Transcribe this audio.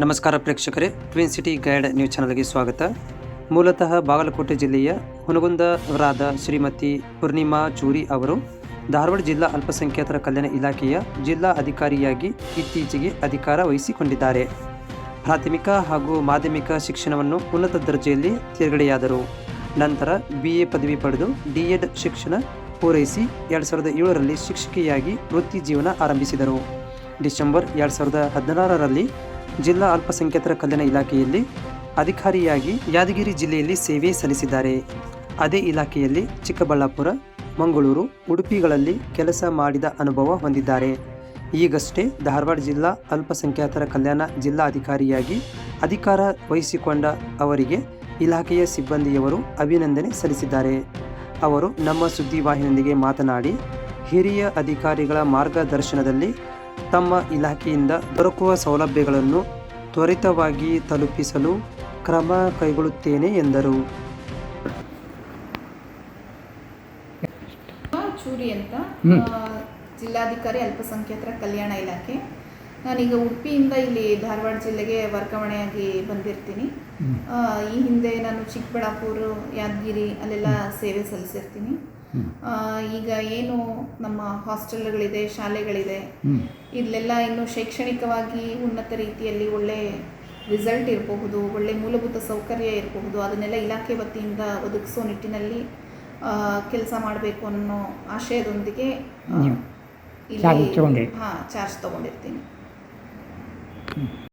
ನಮಸ್ಕಾರ ಪ್ರೇಕ್ಷಕರೇ. Twin city guide news ಚಾನಲ್ಗೆ ಸ್ವಾಗತ. ಮೂಲತಃ ಬಾಗಲಕೋಟೆ ಜಿಲ್ಲೆಯ ಹುನಗುಂದವರಾದ ಶ್ರೀಮತಿ ಪೂರ್ಣಿಮಾ ಚೂರಿ ಅವರು ಧಾರವಾಡ ಜಿಲ್ಲಾ ಅಲ್ಪಸಂಖ್ಯಾತರ ಕಲ್ಯಾಣ ಇಲಾಖೆಯ ಜಿಲ್ಲಾ ಅಧಿಕಾರಿಯಾಗಿ ಇತ್ತೀಚೆಗೆ ಅಧಿಕಾರ ವಹಿಸಿಕೊಂಡಿದ್ದಾರೆ. ಪ್ರಾಥಮಿಕ ಹಾಗೂ ಮಾಧ್ಯಮಿಕ ಶಿಕ್ಷಣವನ್ನು ಉನ್ನತ ದರ್ಜೆಯಲ್ಲಿ ತೇರ್ಗಡೆಯಾದರು. ನಂತರ ಬಿ ಎ ಪದವಿ ಪಡೆದು ಡಿ ಎಡ್ ಶಿಕ್ಷಣ ಪೂರೈಸಿ ಎರಡು ಸಾವಿರದ ಏಳರಲ್ಲಿ ಶಿಕ್ಷಕಿಯಾಗಿ ವೃತ್ತಿ ಜೀವನ ಆರಂಭಿಸಿದರು. ಡಿಸೆಂಬರ್ ಎರಡು ಸಾವಿರದ ಹದಿನಾರರಲ್ಲಿ ಜಿಲ್ಲಾ ಅಲ್ಪಸಂಖ್ಯಾತರ ಕಲ್ಯಾಣ ಇಲಾಖೆಯಲ್ಲಿ ಅಧಿಕಾರಿಯಾಗಿ ಯಾದಗಿರಿ ಜಿಲ್ಲೆಯಲ್ಲಿ ಸೇವೆ ಸಲ್ಲಿಸಿದ್ದಾರೆ. ಅದೇ ಇಲಾಖೆಯಲ್ಲಿ ಚಿಕ್ಕಬಳ್ಳಾಪುರ, ಮಂಗಳೂರು, ಉಡುಪಿಗಳಲ್ಲಿ ಕೆಲಸ ಮಾಡಿದ ಅನುಭವ ಹೊಂದಿದ್ದಾರೆ. ಈಗಷ್ಟೇ ಧಾರವಾಡ ಜಿಲ್ಲಾ ಅಲ್ಪಸಂಖ್ಯಾತರ ಕಲ್ಯಾಣ ಜಿಲ್ಲಾಧಿಕಾರಿಯಾಗಿ ಅಧಿಕಾರ ವಹಿಸಿಕೊಂಡ ಅವರಿಗೆ ಇಲಾಖೆಯ ಸಿಬ್ಬಂದಿಯವರು ಅಭಿನಂದನೆ ಸಲ್ಲಿಸಿದ್ದಾರೆ. ಅವರು ನಮ್ಮ ಸುದ್ದಿವಾಹಿನಿಯೊಂದಿಗೆ ಮಾತನಾಡಿ, ಹಿರಿಯ ಅಧಿಕಾರಿಗಳ ಮಾರ್ಗದರ್ಶನದಲ್ಲಿ ತಮ್ಮ ಇಲಾಖೆಯಿಂದ ದೊರಕುವ ಸೌಲಭ್ಯಗಳನ್ನು ತ್ವರಿತವಾಗಿ ತಲುಪಿಸಲು ಕ್ರಮ ಕೈಗೊಳ್ಳುತ್ತೇನೆ ಎಂದರು. ಚೂರಿ ಅಂತ ಜಿಲ್ಲಾಧಿಕಾರಿ ಅಲ್ಪಸಂಖ್ಯಾತರ ಕಲ್ಯಾಣ ಇಲಾಖೆ. ನಾನೀಗ ಉಡುಪಿಯಿಂದ ಇಲ್ಲಿ ಧಾರವಾಡ ಜಿಲ್ಲೆಗೆ ವರ್ಗಾವಣೆಯಾಗಿ ಬಂದಿರ್ತೀನಿ. ಈ ಹಿಂದೆ ನಾನು ಚಿಕ್ಕಬಳ್ಳಾಪುರ ಯಾದಗಿರಿ ಅಲ್ಲೆಲ್ಲ ಸೇವೆ ಸಲ್ಲಿಸಿರ್ತೀನಿ. ಈಗ ಏನು ನಮ್ಮ ಹಾಸ್ಟೆಲ್ಗಳಿದೆ ಶಾಲೆಗಳಿದೆ. ಇಲ್ಲೆಲ್ಲ ಇನ್ನು ಶೈಕ್ಷಣಿಕವಾಗಿ ಉನ್ನತ ರೀತಿಯಲ್ಲಿ ಒಳ್ಳೆ ರಿಸಲ್ಟ್ ಇರಬಹುದು ಒಳ್ಳೆ ಮೂಲಭೂತ ಸೌಕರ್ಯ ಇರಬಹುದು ಅದನ್ನೆಲ್ಲ ಇಲಾಖೆ ವತಿಯಿಂದ ಒದಗಿಸೋ ನಿಟ್ಟಿನಲ್ಲಿ ಕೆಲಸ ಮಾಡಬೇಕು ಅನ್ನೋ ಆಶಯದೊಂದಿಗೆ ಇಲ್ಲಿ. ಹಾಂ ಚಾರ್ಜ್ ತಗೊಂಡಿರ್ತೀನಿ.